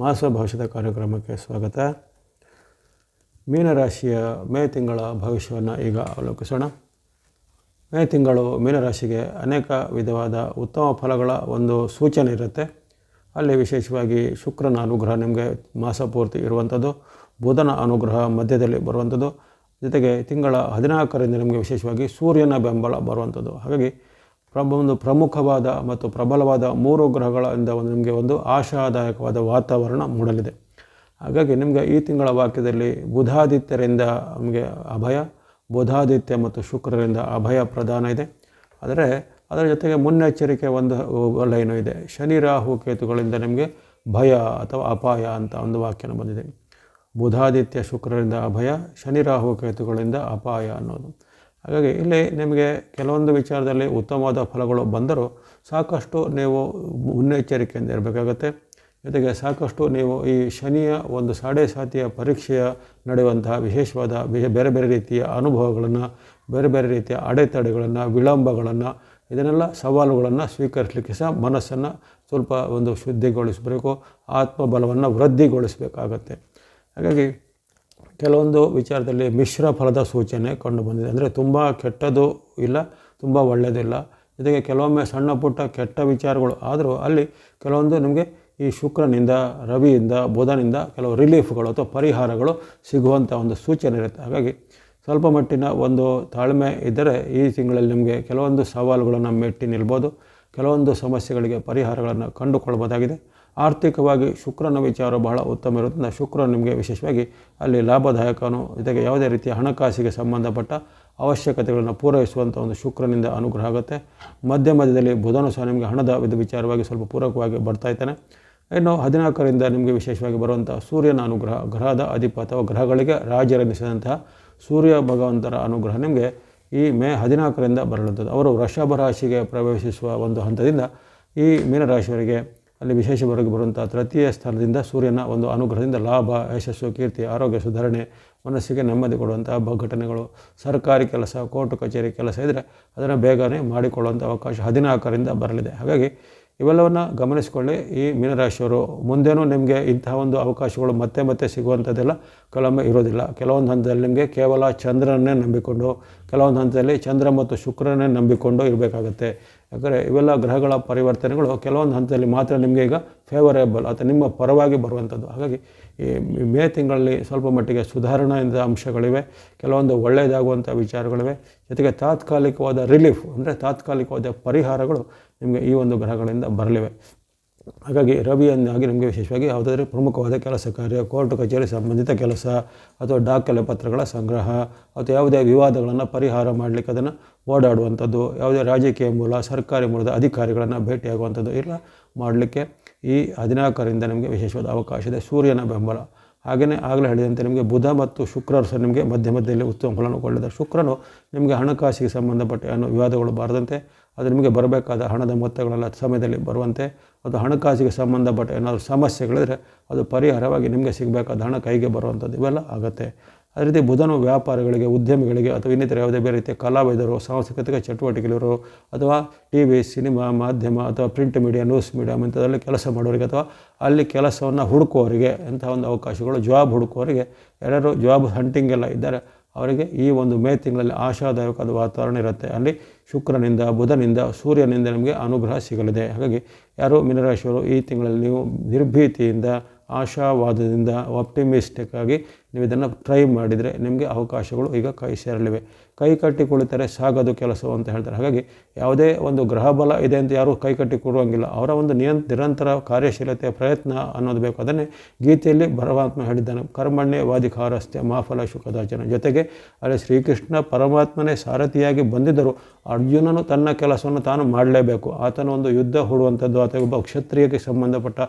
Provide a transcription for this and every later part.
ಮಾಸ ಭವಿಷ್ಯದ ಕಾರ್ಯಕ್ರಮಕ್ಕೆ ಸ್ವಾಗತ. ಮೀನರಾಶಿಯ ಮೇ ತಿಂಗಳ ಭವಿಷ್ಯವನ್ನು ಈಗ ಅವಲೋಕಿಸೋಣ. ಮೇ ತಿಂಗಳು ಮೀನರಾಶಿಗೆ ಅನೇಕ ವಿಧವಾದ ಉತ್ತಮ ಫಲಗಳ ಒಂದು ಸೂಚನೆ ಇರುತ್ತೆ. ಅಲ್ಲಿ ವಿಶೇಷವಾಗಿ ಶುಕ್ರನ ಅನುಗ್ರಹ ನಿಮಗೆ ಮಾಸ ಪೂರ್ತಿ ಇರುವಂಥದ್ದು, ಬುಧನ ಅನುಗ್ರಹ ಮಧ್ಯದಲ್ಲಿ ಬರುವಂಥದ್ದು, ಜೊತೆಗೆ ತಿಂಗಳ ಹದಿನಾಲ್ಕರಿಂದ ನಿಮಗೆ ವಿಶೇಷವಾಗಿ ಸೂರ್ಯನ ಬೆಂಬಲ ಬರುವಂಥದ್ದು. ಹಾಗಾಗಿ ಒಂದು ಪ್ರಮುಖವಾದ ಮತ್ತು ಪ್ರಬಲವಾದ ಮೂರು ಗ್ರಹಗಳಿಂದ ಒಂದು ನಿಮಗೆ ಒಂದು ಆಶಾದಾಯಕವಾದ ವಾತಾವರಣ ಮೂಡಲಿದೆ. ಹಾಗಾಗಿ ನಿಮಗೆ ಈ ತಿಂಗಳ ವಾಕ್ಯದಲ್ಲಿ ಬುಧಾದಿತ್ಯರಿಂದ ನಮಗೆ ಅಭಯ, ಬುಧಾದಿತ್ಯ ಮತ್ತು ಶುಕ್ರರಿಂದ ಅಭಯ ಪ್ರಧಾನ ಇದೆ. ಆದರೆ ಅದರ ಜೊತೆಗೆ ಮುನ್ನೆಚ್ಚರಿಕೆ ಒಂದು ಲೈನು ಇದೆ. ಶನಿ ರಾಹು ಕೇತುಗಳಿಂದ ನಿಮಗೆ ಭಯ ಅಥವಾ ಅಪಾಯ ಅಂತ ಒಂದು ವಾಕ್ಯನ ಬಂದಿದೆ. ಬುಧಾದಿತ್ಯ ಶುಕ್ರರಿಂದ ಅಭಯ, ಶನಿ ರಾಹು ಕೇತುಗಳಿಂದ ಅಪಾಯ ಅನ್ನೋದು. ಹಾಗಾಗಿ ಇಲ್ಲಿ ನಿಮಗೆ ಕೆಲವೊಂದು ವಿಚಾರದಲ್ಲಿ ಉತ್ತಮವಾದ ಫಲಗಳು ಬಂದರೂ ಸಾಕಷ್ಟು ನೀವು ಮುನ್ನೆಚ್ಚರಿಕೆಯಿಂದ ಇರಬೇಕಾಗತ್ತೆ. ಜೊತೆಗೆ ಸಾಕಷ್ಟು ನೀವು ಈ ಶನಿಯ ಒಂದು ಸಾಡೆ ಸಾತಿಯ ಪರೀಕ್ಷೆಯ ನಡೆಯುವಂತಹ ವಿಶೇಷವಾದ ಬೇರೆ ಬೇರೆ ರೀತಿಯ ಅನುಭವಗಳನ್ನು, ಬೇರೆ ಬೇರೆ ರೀತಿಯ ಅಡೆತಡೆಗಳನ್ನು, ವಿಳಂಬಗಳನ್ನು, ಇದನ್ನೆಲ್ಲ ಸವಾಲುಗಳನ್ನು ಸ್ವೀಕರಿಸಲಿಕ್ಕೆ ಸಹ ಮನಸ್ಸನ್ನು ಸ್ವಲ್ಪ ಒಂದು ಶುದ್ಧಿಗೊಳಿಸಬೇಕು, ಆತ್ಮಬಲವನ್ನು ವೃದ್ಧಿಗೊಳಿಸಬೇಕಾಗತ್ತೆ. ಹಾಗಾಗಿ ಕೆಲವೊಂದು ವಿಚಾರದಲ್ಲಿ ಮಿಶ್ರ ಫಲದ ಸೂಚನೆ ಕಂಡು ಬಂದಿದೆ. ಅಂದರೆ ತುಂಬ ಕೆಟ್ಟದ್ದು ಇಲ್ಲ, ತುಂಬ ಒಳ್ಳೆಯದಿಲ್ಲ ಜೊತೆಗೆ ಕೆಲವೊಮ್ಮೆ ಸಣ್ಣ ಪುಟ್ಟ ಕೆಟ್ಟ ವಿಚಾರಗಳು ಆದರೂ ಅಲ್ಲಿ ಕೆಲವೊಂದು ನಿಮಗೆ ಈ ಶುಕ್ರನಿಂದ, ರವಿಯಿಂದ, ಬುಧನಿಂದ ಕೆಲವು ರಿಲೀಫ್ಗಳು ಅಥವಾ ಪರಿಹಾರಗಳು ಸಿಗುವಂಥ ಒಂದು ಸೂಚನೆ ಇರುತ್ತೆ. ಹಾಗಾಗಿ ಸ್ವಲ್ಪ ಮಟ್ಟಿನ ಒಂದು ತಾಳ್ಮೆ ಇದ್ದರೆ ಈ ತಿಂಗಳಲ್ಲಿ ನಿಮಗೆ ಕೆಲವೊಂದು ಸವಾಲುಗಳನ್ನು ಮೆಟ್ಟಿ ನಿಲ್ಬೋದು. ಕೆಲವೊಂದು ಸಮಸ್ಯೆಗಳಿಗೆ ಪರಿಹಾರಗಳನ್ನು ಕಂಡುಕೊಳ್ಬೋದಾಗಿದೆ. ಆರ್ಥಿಕವಾಗಿ ಶುಕ್ರನ ವಿಚಾರ ಬಹಳ ಉತ್ತಮ ಇರೋದ್ರಿಂದ ಶುಕ್ರ ನಿಮಗೆ ವಿಶೇಷವಾಗಿ ಅಲ್ಲಿ ಲಾಭದಾಯಕನು ಜೊತೆಗೆ ಯಾವುದೇ ರೀತಿಯ ಹಣಕಾಸಿಗೆ ಸಂಬಂಧಪಟ್ಟ ಅವಶ್ಯಕತೆಗಳನ್ನು ಪೂರೈಸುವಂಥ ಒಂದು ಶುಕ್ರನಿಂದ ಅನುಗ್ರಹ ಆಗುತ್ತೆ. ಮಧ್ಯ ಮಧ್ಯದಲ್ಲಿ ಬುಧನು ಸಹ ನಿಮಗೆ ಹಣದ ವಿಧ ವಿಚಾರವಾಗಿ ಸ್ವಲ್ಪ ಪೂರಕವಾಗಿ ಬರ್ತಾ ಇದ್ದಾನೆ. ಇನ್ನು ಹದಿನಾಲ್ಕರಿಂದ ನಿಮಗೆ ವಿಶೇಷವಾಗಿ ಬರುವಂಥ ಸೂರ್ಯನ ಅನುಗ್ರಹ, ಗ್ರಹದ ಅಧಿಪ ಅಥವಾ ಗ್ರಹಗಳಿಗೆ ರಾಜರೆನಿಸಿದಂತಹ ಸೂರ್ಯ ಭಗವಂತರ ಅನುಗ್ರಹ ನಿಮಗೆ ಈ ಮೇ ಹದಿನಾಲ್ಕರಿಂದ ಬರಲಂಥದ್ದು ಅವರು ವೃಷಭ ರಾಶಿಗೆ ಪ್ರವೇಶಿಸುವ ಒಂದು ಹಂತದಿಂದ ಈ ಮೀನರಾಶಿಯವರಿಗೆ ಅಲ್ಲಿ ವಿಶೇಷವಾಗಿ ಬರುವಂಥ ತೃತೀಯ ಸ್ಥಾನದಿಂದ ಸೂರ್ಯನ ಒಂದು ಅನುಗ್ರಹದಿಂದ ಲಾಭ, ಯಶಸ್ಸು, ಕೀರ್ತಿ, ಆರೋಗ್ಯ, ಸುಧಾರಣೆ, ಮನಸ್ಸಿಗೆ ನೆಮ್ಮದಿ ಕೊಡುವಂಥ ಘಟನೆಗಳು ಸರ್ಕಾರಿ ಕೆಲಸ, ಕೋರ್ಟ್ ಕಚೇರಿ ಕೆಲಸ ಇದ್ದರೆ ಅದನ್ನು ಬೇಗನೆ ಮಾಡಿಕೊಳ್ಳುವಂಥ ಅವಕಾಶ ಹದಿನಾಲ್ಕರಿಂದ ಬರಲಿದೆ. ಹಾಗಾಗಿ ಇವೆಲ್ಲವನ್ನು ಗಮನಿಸಿಕೊಳ್ಳಿ. ಈ ಮೀನರಾಶಿಯವರು ಮುಂದೇನೂ ನಿಮಗೆ ಇಂತಹ ಒಂದು ಅವಕಾಶಗಳು ಮತ್ತೆ ಮತ್ತೆ ಸಿಗುವಂಥದ್ದೆಲ್ಲ ಕೆಲವೊಮ್ಮೆ ಇರೋದಿಲ್ಲ. ಕೆಲವೊಂದು ಹಂತದಲ್ಲಿ ನಿಮಗೆ ಕೇವಲ ಚಂದ್ರನ್ನೇ ನಂಬಿಕೊಂಡು, ಕೆಲವೊಂದು ಹಂತದಲ್ಲಿ ಚಂದ್ರ ಮತ್ತು ಶುಕ್ರನೇ ನಂಬಿಕೊಂಡು ಇರಬೇಕಾಗತ್ತೆ. ಯಾಕಂದರೆ ಇವೆಲ್ಲ ಗ್ರಹಗಳ ಪರಿವರ್ತನೆಗಳು ಕೆಲವೊಂದು ಹಂತದಲ್ಲಿ ಮಾತ್ರ ನಿಮಗೆ ಈಗ ಫೇವರೇಬಲ್ ಅಥವಾ ನಿಮ್ಮ ಪರವಾಗಿ ಬರುವಂಥದ್ದು. ಹಾಗಾಗಿ ಈ ಮೇ ತಿಂಗಳಲ್ಲಿ ಸ್ವಲ್ಪ ಮಟ್ಟಿಗೆ ಸುಧಾರಣೆಯಿಂದ ಅಂಶಗಳಿವೆ. ಕೆಲವೊಂದು ಒಳ್ಳೆಯದಾಗುವಂಥ ವಿಚಾರಗಳಿವೆ. ಜೊತೆಗೆ ತಾತ್ಕಾಲಿಕವಾದ ರಿಲೀಫ್ ಅಂದರೆ ತಾತ್ಕಾಲಿಕವಾದ ಪರಿಹಾರಗಳು ನಿಮಗೆ ಈ ಒಂದು ಗ್ರಹಗಳಿಂದ ಬರಲಿವೆ. ಹಾಗಾಗಿ ರವಿಯನ್ನಾಗಿ ನಿಮಗೆ ವಿಶೇಷವಾಗಿ ಯಾವುದಾದ್ರೂ ಪ್ರಮುಖವಾದ ಕೆಲಸ ಕಾರ್ಯ, ಕೋರ್ಟ್ ಕಚೇರಿ ಸಂಬಂಧಿತ ಕೆಲಸ, ಅಥವಾ ದಾಖಲೆ ಪತ್ರಗಳ ಸಂಗ್ರಹ, ಅಥವಾ ಯಾವುದೇ ವಿವಾದಗಳನ್ನು ಪರಿಹಾರ ಮಾಡಲಿಕ್ಕೆ ಅದನ್ನು ಓಡಾಡುವಂಥದ್ದು, ಯಾವುದೇ ರಾಜಕೀಯ ಮೂಲ, ಸರ್ಕಾರಿ ಮೂಲದ ಅಧಿಕಾರಿಗಳನ್ನು ಭೇಟಿಯಾಗುವಂಥದ್ದು ಇಲ್ಲ ಮಾಡಲಿಕ್ಕೆ ಈ ಹದಿನಾಲ್ಕರಿಂದ ನಿಮಗೆ ವಿಶೇಷವಾದ ಅವಕಾಶ ಇದೆ. ಸೂರ್ಯನ ಬೆಂಬಲ. ಹಾಗೆಯೇ ಆಗಲೇ ಹೇಳಿದಂತೆ ನಿಮಗೆ ಬುಧ ಮತ್ತು ಶುಕ್ರರು ಸಹ ನಿಮಗೆ ಮಧ್ಯ ಮಧ್ಯದಲ್ಲಿ ಉತ್ತಮ ಫಲವನ್ನು ಕೊಳ್ಳಿದ್ದಾರೆ ಶುಕ್ರನು ನಿಮಗೆ ಹಣಕಾಸಿಗೆ ಸಂಬಂಧಪಟ್ಟ ಏನು ವಿವಾದಗಳು ಬಾರದಂತೆ, ಅದು ನಿಮಗೆ ಬರಬೇಕಾದ ಹಣದ ಮೊತ್ತಗಳೆಲ್ಲ ಸಮಯದಲ್ಲಿ ಬರುವಂತೆ, ಅದು ಹಣಕಾಸಿಗೆ ಸಂಬಂಧಪಟ್ಟ ಏನಾದರೂ ಸಮಸ್ಯೆಗಳಿದ್ರೆ ಅದು ಪರಿಹಾರವಾಗಿ ನಿಮಗೆ ಸಿಗಬೇಕಾದ ಹಣ ಕೈಗೆ ಬರುವಂಥದ್ದು ಇವೆಲ್ಲ ಆಗುತ್ತೆ. ಅದೇ ರೀತಿ ಬುಧನು ವ್ಯಾಪಾರಗಳಿಗೆ, ಉದ್ಯಮಿಗಳಿಗೆ ಅಥವಾ ಇನ್ನಿತರ ಯಾವುದೇ ಬೇರೆ ರೀತಿಯ ಕಲಾವಿದರು, ಸಾಂಸ್ಕೃತಿಕ ಚಟುವಟಿಕೆಗಳು ಅಥವಾ ಟಿ ವಿ ಸಿನಿಮಾ ಮಾಧ್ಯಮ ಅಥವಾ ಪ್ರಿಂಟ್ ಮೀಡಿಯಾ ನ್ಯೂಸ್ ಮೀಡಿಯಾ ಇಂಥದ್ರಲ್ಲಿ ಕೆಲಸ ಮಾಡೋರಿಗೆ ಅಥವಾ ಅಲ್ಲಿ ಕೆಲಸವನ್ನು ಹುಡುಕುವವರಿಗೆ ಅಂತಹ ಒಂದು ಅವಕಾಶಗಳು ಜಾಬ್ ಹುಡುಕುವವರಿಗೆ ಯಾರ್ಯಾರು ಜಾಬ್ ಹಂಟಿಂಗ್ ಎಲ್ಲ ಇದ್ದಾರೆ, ಅವರಿಗೆ ಈ ಒಂದು ಮೇ ತಿಂಗಳಲ್ಲಿ ಆಶಾದಾಯಕವಾದ ವಾತಾವರಣ ಇರುತ್ತೆ. ಅಲ್ಲಿ ಶುಕ್ರನಿಂದ, ಬುಧನಿಂದ, ಸೂರ್ಯನಿಂದ ನಿಮಗೆ ಅನುಗ್ರಹ ಸಿಗಲಿದೆ. ಹಾಗಾಗಿ ಯಾರು ಮೀನರಾಶಿಯವರು ಈ ತಿಂಗಳಲ್ಲಿ ನೀವು ನಿರ್ಭೀತಿಯಿಂದ, ಆಶಾವಾದದಿಂದ ಆಪ್ಟಿಮಿಸ್ಟಿಕ್ ಆಗಿ ನೀವು ಇದನ್ನು ಟ್ರೈ ಮಾಡಿದರೆ ನಿಮಗೆ ಅವಕಾಶಗಳು ಈಗ ಕೈ ಸೇರಲಿವೆ. ಕೈ ಕಟ್ಟಿ ಕುಳಿತರೆ ಸಾಗದು ಕೆಲಸವು ಅಂತ ಹೇಳ್ತಾರೆ. ಹಾಗಾಗಿ ಯಾವುದೇ ಒಂದು ಗ್ರಹ ಬಲ ಇದೆ ಅಂತ ಯಾರೂ ಕೈ ಕಟ್ಟಿ ಕೊಡುವಂಗಿಲ್ಲ. ಅವರ ಒಂದು ನಿಯಂ ನಿರಂತರ ಕಾರ್ಯಶೀಲತೆ ಪ್ರಯತ್ನ ಅನ್ನೋದು ಬೇಕು. ಅದನ್ನೇ ಗೀತೆಯಲ್ಲಿ ಪರಮಾತ್ಮ ಹೇಳಿದ್ದಾನೆ. ಕರ್ಮಣ್ಯ ವಾದಿಕಾರಸ್ತ್ಯ ಮಾಫಲ ಶುಕದಾಚನ. ಜೊತೆಗೆ ಅಲ್ಲಿ ಶ್ರೀಕೃಷ್ಣ ಪರಮಾತ್ಮನೇ ಸಾರಥಿಯಾಗಿ ಬಂದಿದ್ದರು. ಅರ್ಜುನನು ತನ್ನ ಕೆಲಸವನ್ನು ತಾನು ಮಾಡಲೇಬೇಕು. ಆತನ ಒಂದು ಯುದ್ಧ ಹೂಡುವಂಥದ್ದು. ಅಥವಾ ಒಬ್ಬ ಕ್ಷತ್ರಿಯಕ್ಕೆ ಸಂಬಂಧಪಟ್ಟ